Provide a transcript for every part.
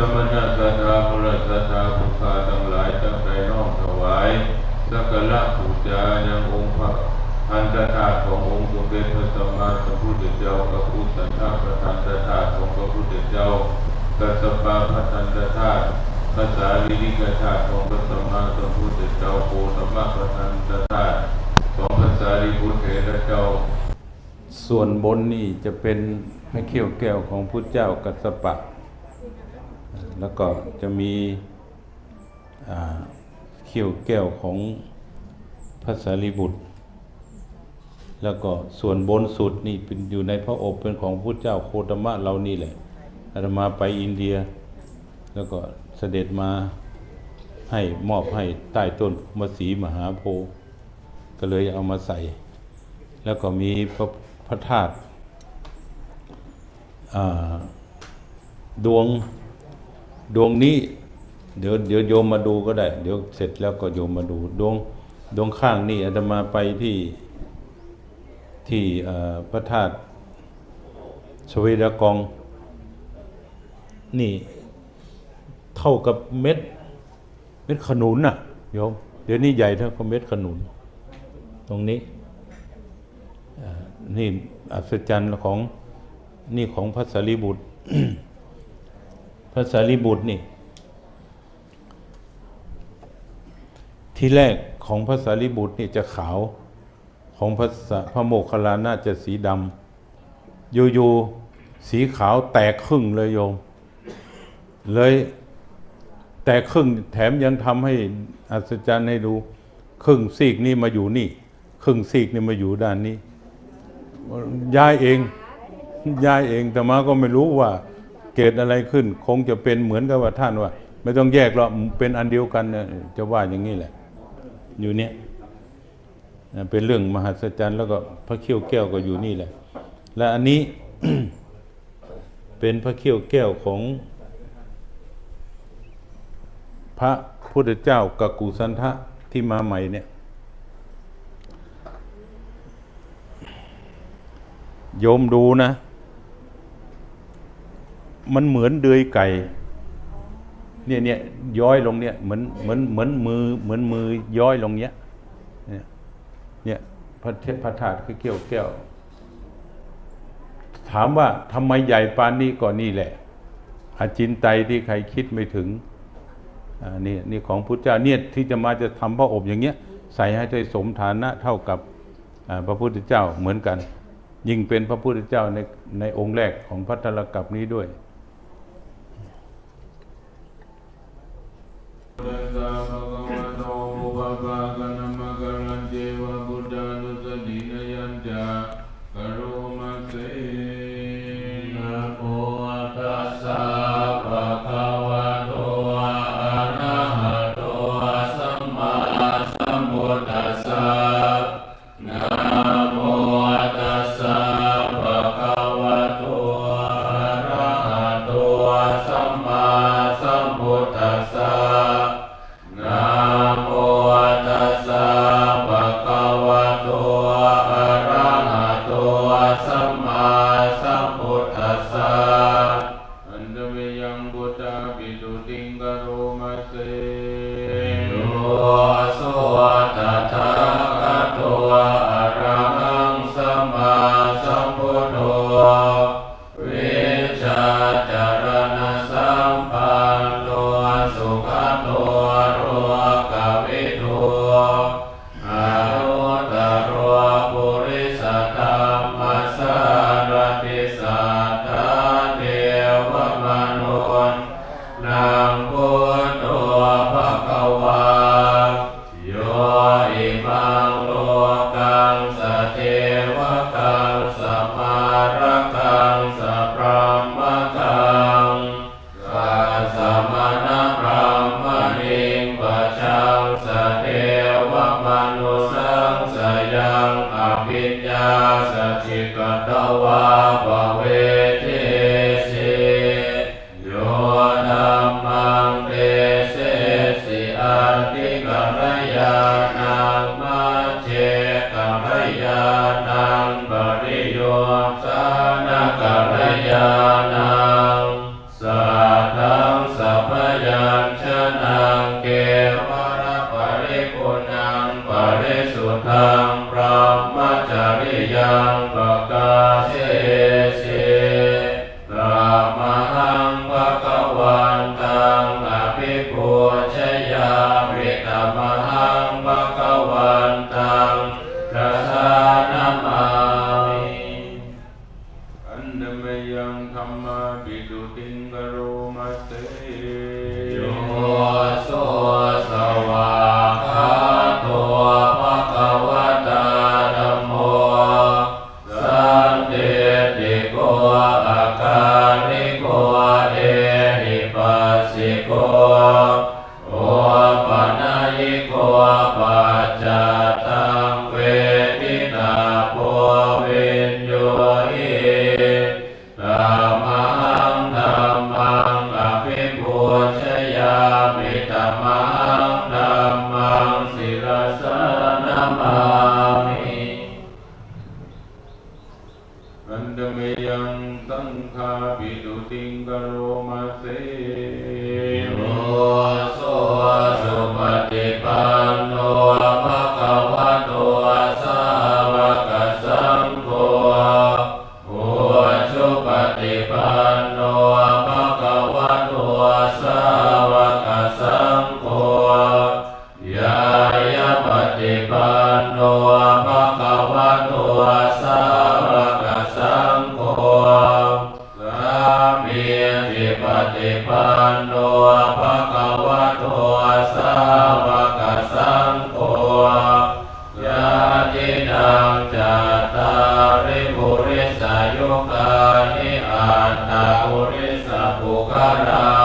สมณะสัทธาพระสัทธาภูคาทั้งหลายตั้งใจน้อมถวายสักการะบูชายังองค์พระอันตธาตุขององค์สมเด็จพระสัมมาสัมพุทธเจ้าพระพุทธธาประธานธาตุของพระพุทธเจ้ากัสสปะพระทันตธาภาษาลิลิกธาของพระสัมมาสัมพุทธเจ้าโพธมะประธานธาตุของภาษาลิบุตรเถระเจ้า ส่วนบนนี่จะเป็นพระเขี้ยวแก้วของพุทธเจ้ากัสสปะ แล้วก็จะมีเขี้ยวแก้วของพระสารีบุตร แล้วก็ส่วนบนสุดนี่เป็นอยู่ในพระอบเป็นของพุทธเจ้าโคตมะเรานี่แหละอาตมาไปอินเดีย แล้วก็เสด็จมาให้มอบให้ใต้ต้นมสีมหาโพธิ์ก็เลยเอามาใส่ แล้วก็มีพระพระธาตุดวง ดวงนี้ เดี๋ยวเดี๋ยวโยมมาดูก็ได้ เดี๋ยวเสร็จแล้วก็โยมมาดู ดวงดวงข้างนี่อาตมาไปที่ที่พระธาตุสเวดากอง นี่เท่ากับเม็ด เม็ดขนุนน่ะโยมเดี๋ยวนี้ใหญ่เท่ากับเม็ดขนุน ตรงนี้นี่อัศจรรย์ของนี่ของพระสารีบุตร พระสารีบุตรนี่ ที่แรกของพระสารีบุตรนี่จะขาวของพระพระโมคคัลลานะจะสีดำอยู่ๆสีขาวแตกครึ่งเลยโยม เลยแตกครึ่งแถมยังทำให้อัศจรรย์ให้ดูครึ่งซีกนี่มาอยู่นี่ ครึ่งซีกนี่มาอยู่ด้านนี้ย้ายเองย้ายเองแต่มาก็ไม่รู้ว่า เกิดอะไรขึ้น คงจะเป็นเหมือนกับว่าท่านว่า ไม่ต้องแยกหรอกเป็นอันเดียวกันเนี่ยจะว่าอย่างนี้แหละ อยู่เนี่ยเป็นเรื่องมหัศจรรย์แล้วก็พระเขี้ยวแก้วก็อยู่นี่แหละ และอันนี้เป็นพระเขี้ยวแก้วของ พระพุทธเจ้ากักุสันทะที่มาใหม่เนี่ย โยมดูนะ มันเหมือนเดือยไก่เนี่ยเนี่ยย้อยลงเนี่ยเหมือนเหมือนเหมือนมือเหมือนมือย้อยลงเนี้ยเนี่ยเนี่ยพระเทพพระธาตุคือเกี่ยวแก้ว ถามว่าทำไมใหญ่ปานนี้ก่อนนี่แหละอาจินไตที่ใครคิดไม่ถึงอ่านี่นี่ของพุทธเจ้าเนี่ยที่จะมาจะทำพระอบอย่างเงี้ย ใส่ให้ได้สมฐานะเท่ากับพระพุทธเจ้าเหมือนกัน ยิ่งเป็นพระพุทธเจ้าในในองค์แรกของพัทธลกัปนี้ด้วย ตั นังปริสุทธังพระมจริยังป โก Sara.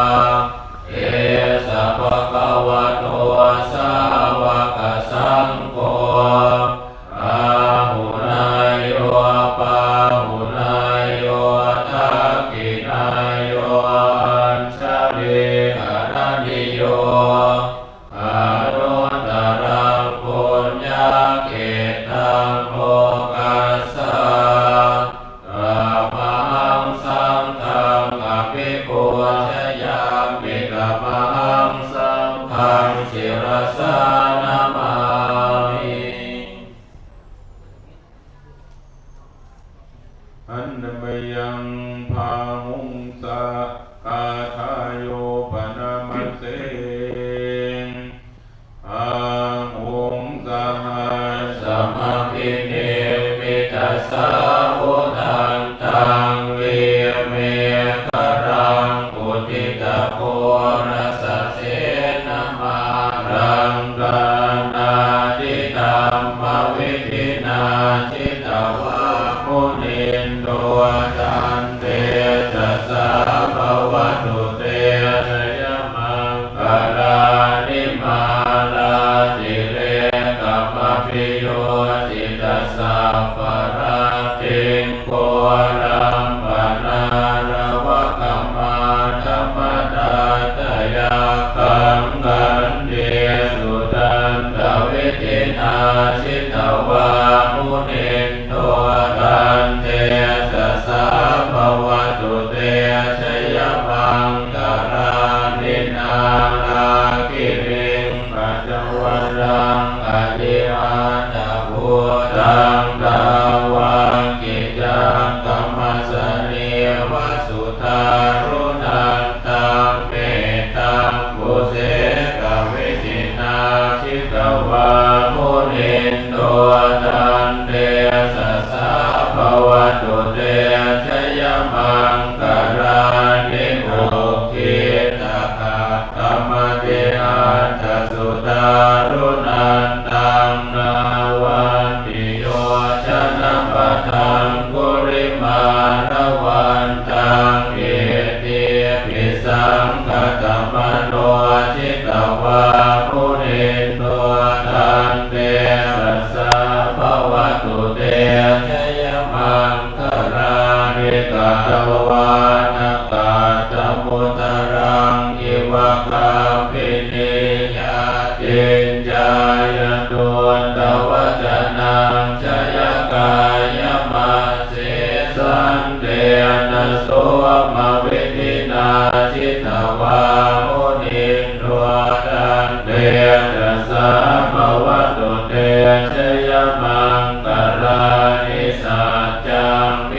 อันดมยังพาหุงสะ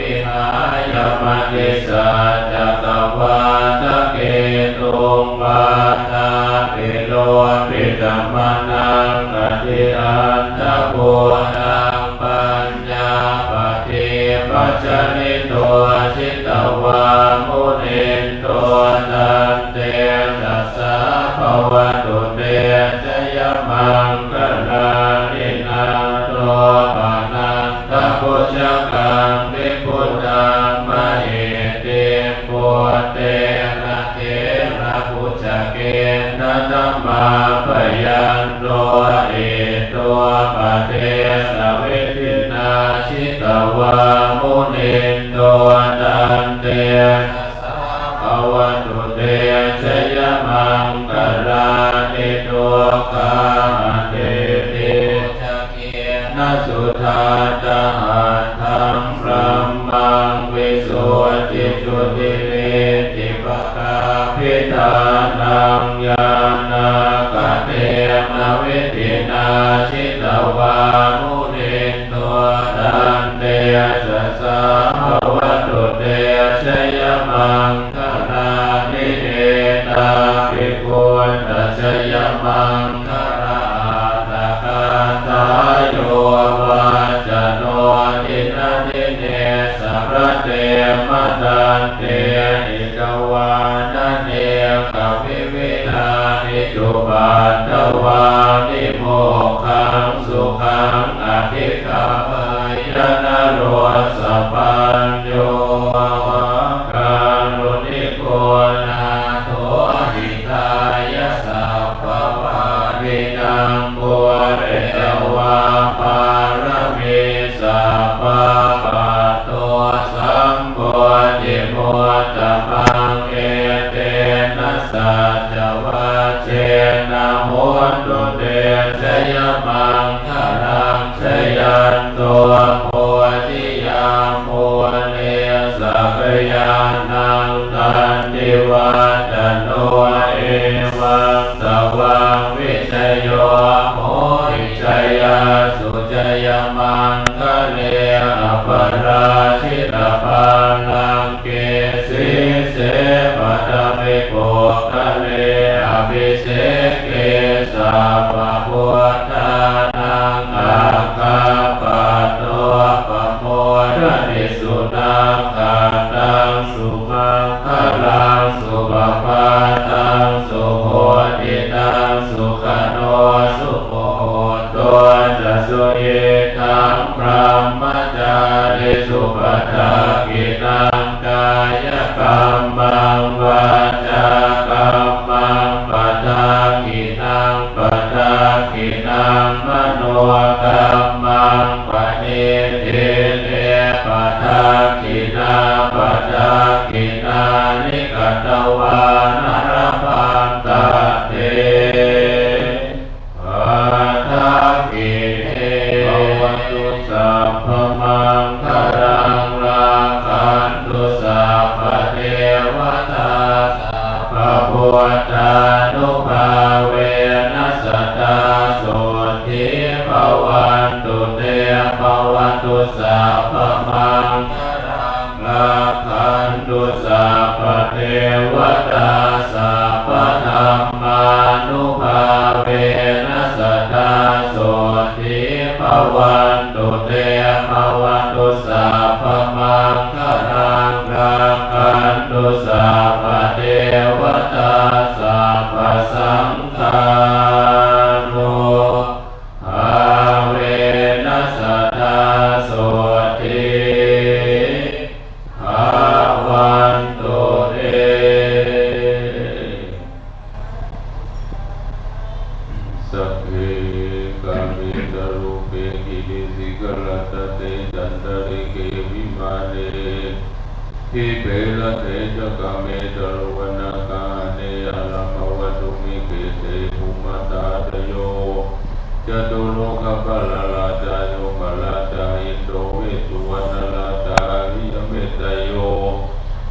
วิหายมณิสา เตสเวทินาชิตวามุเน Bye. Oh. Tchau. रसते चन्द्रिके विमाने हि बेलते च कमे दर्वनकाने अलमवधुमिके ते भूमतादयो चतुर्लोकफलराजायो फलता इन्द्रो वेतुवनलता हियमेतयो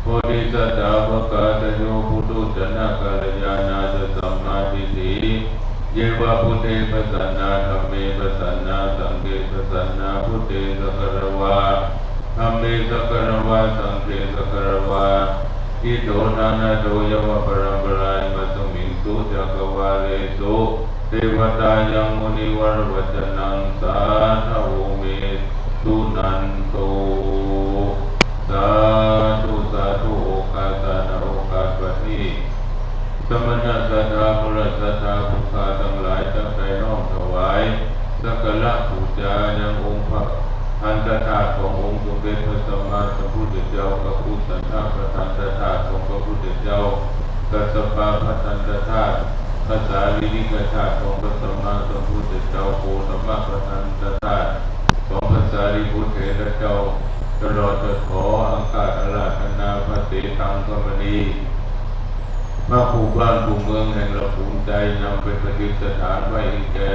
बोधिसदापकादयो पुटुजनकलयानाद समाधिः เยวาพุทธะสันนาธรรมเมปสันนาสังเกตสันนาพุทธะสักรวาธรรมเมสักรวาสังเกตสักรวาอิโตนานาโดยวะปรัมปรายมัตุมิสุจักวาเลสุเทวตายังมุนิวรวัจนังสาธโวเมตุนันโตสาธุสาธุโอคาสาโอคาสปฏิสมณะสัทธาภุรสัทธาภุคา ขององค์สมเด็จพระสัมมาสัมพุทธเจ้าพระพุทธสันทประธานตถาของพระพุทธเจ้ากัสปาพระสันตถาภาษาลินิกธาตุของพระสัมมาสัมพุทธเจ้าโคสัมมาประธานตถาของภาษาริบุตรเถระเจ้าตลอดจะขออังกาอาราธนาพระเตตังธรรมนีพระภูบ้านภูเมืองแห่งเราภูมิใจนำไปประดิษฐานไว้แก่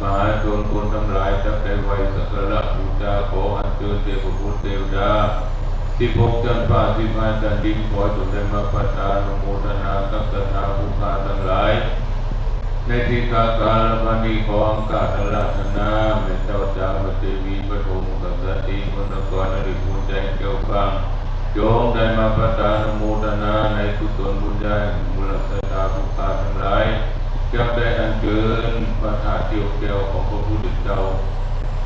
มหาชนคนทั้งหลายจะได้ไว้สักระ บูชาขออัญเชิญเทพบุตรเทวดาที่พบจันทร์ฟ้าที่มาจันดินขอจงได้มาประทานโมทนากับสถาผู้พาทั้งหลายในที่กาการบันนี้ของกาตราธนาเมตเจ้าจามเทวีปฐมกับสติมนกรนริภูมิใจเกี่ยวฟังโยมได้มาประทานโมทนาในกุศลบุญญาบุรสถาผู้พาทั้งหลายจะได้อัญเชิญประทานเกี่ยวเกี่ยวของพระพุทธเจ้า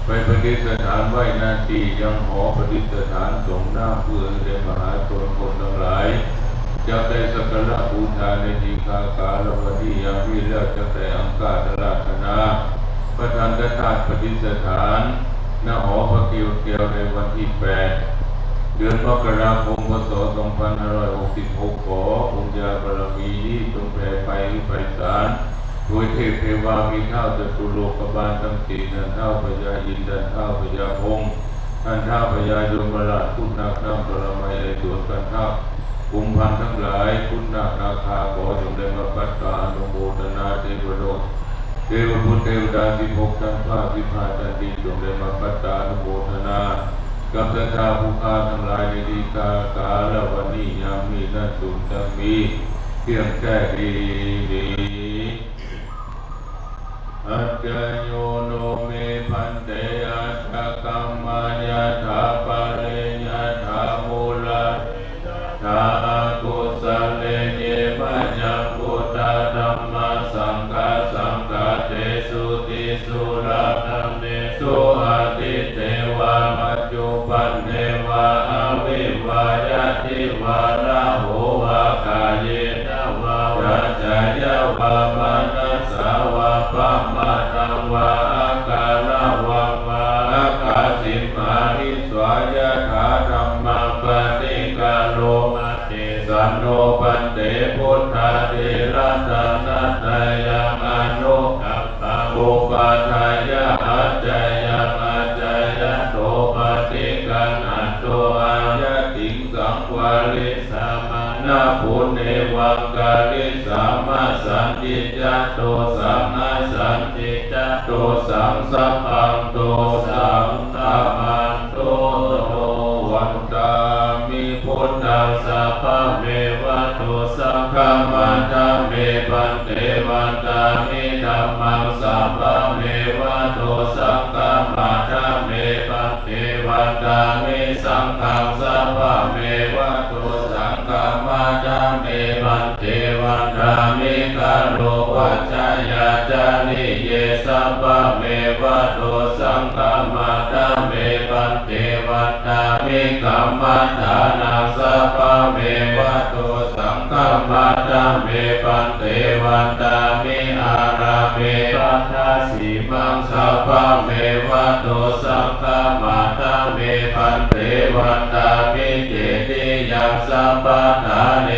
ไปประดิษฐานไว้หน้าที่ยังหอประดิษฐานสงหน้าเพื่อได้มหาชนคนทั้งหลายจะได้สักการะบูชาในทีคาการวันที่ยามวิแล้วจะได้อังคาตราธนาประธานกธาตุประดิษฐานณหอพระเกียวเกียวในวันที่แปดเดือนมกราคมพศ2566ขอบุญญาบารมีนี้จงแผ่ไปไปสาร โดยเทพเทวามีเท่าจตุโลกบาลทั้งสี่นันเท่าพญาอินทร์นันเท่าพญาพงศ์นันเท่าพญายมราชคุณนักน้ำปรมัยไอสวนกันเท่ากุมพันธ์ทั้งหลายคุณนาคนาคาขอจงได้มาปัตตาอนุโมทนาเทวโลกเทวพุทธเทวดาที่พกทั้งฟ้าพิพาจันดีจงได้มาปัตตาอนุโมทนากับศรัทธาผู้คาทั้งหลายในดีกากาลวันนี้ยามมีนั่นสูงจะมีเพียงแค่ดีดี อัจจโยโนเมพันเตอัจจกัมมายาถาปะเรยาถามูลาถากุสเลเยมัจจพุทธธรรมสังฆสังฆเตสุติสุราธัมเนสุอาทิเตวามัจจุปันเทวาอวิวายาติวา สังวาลิสามานาปุเนวังกาลิสามาสันติจโตสัมมาสันติจโตสังสัพพังโตสังฆามันโตโตวันตามิพุทธัสสะพะเมวะโตสังฆามันตาเมปันเตวันตามิธัมมังสัพพะเมวะโตสังฆามันตาเมปันเตวันตา กาโลวัจจายาจานิเยสัพพะเมวะโตสังฆามันตาเมปันเตวันตามิกัมมัฏานังสัพพะเมวะโตสังฆามันตาเมปันเตวันตามิอาราเมปัฏฐาสีมังสัพพะเมวะโตสังฆามันตาเมปันเตวันตามิเจติยังสัพพะทาเน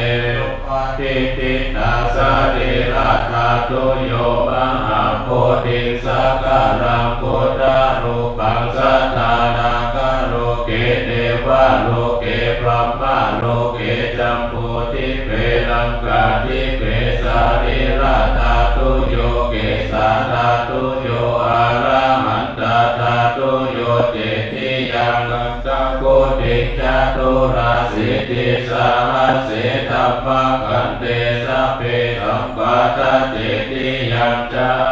ตุโยมหาโพธิสักการังโคตารูปังสัทธานาคาโลเกเทวะโลเกพรหมโลเกจัมพูทิเปลังกาทิเปสาริราธาตุโยเกสาธาตุโยอารามันตาธาตุโยเจติยังกัตตะโกติจตุราสิติสาหัสเสธัมมะกันเตสะเปสัมปะทะเจ ติยังจาหังวันตา